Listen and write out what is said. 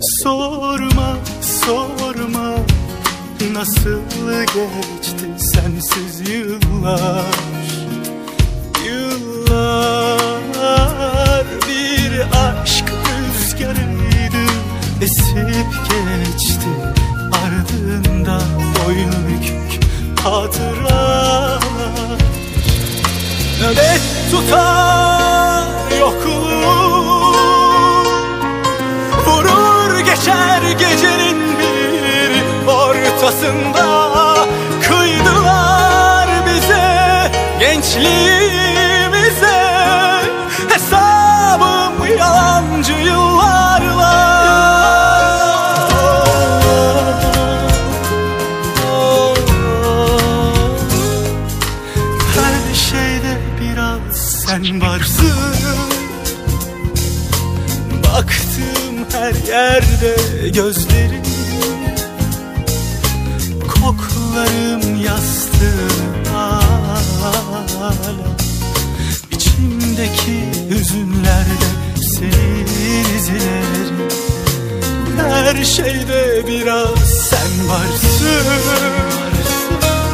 Sorma sorma Nasıl geçti sensiz yıllar? Yıllar bir aşk rüzgarıydı Esip geçti. Ardında boynu bükük hatıralar. Nöbet tutar yokluğum ortasında Kıydılar bize gençliğimize. Hesabım yalancı yıllarla. Her şeyde biraz sen varsın. Baktım her yerde gözlerin Koklarım yastığım hala. İçimdeki hüzünlerde senin izlerin Her şeyde biraz sen varsın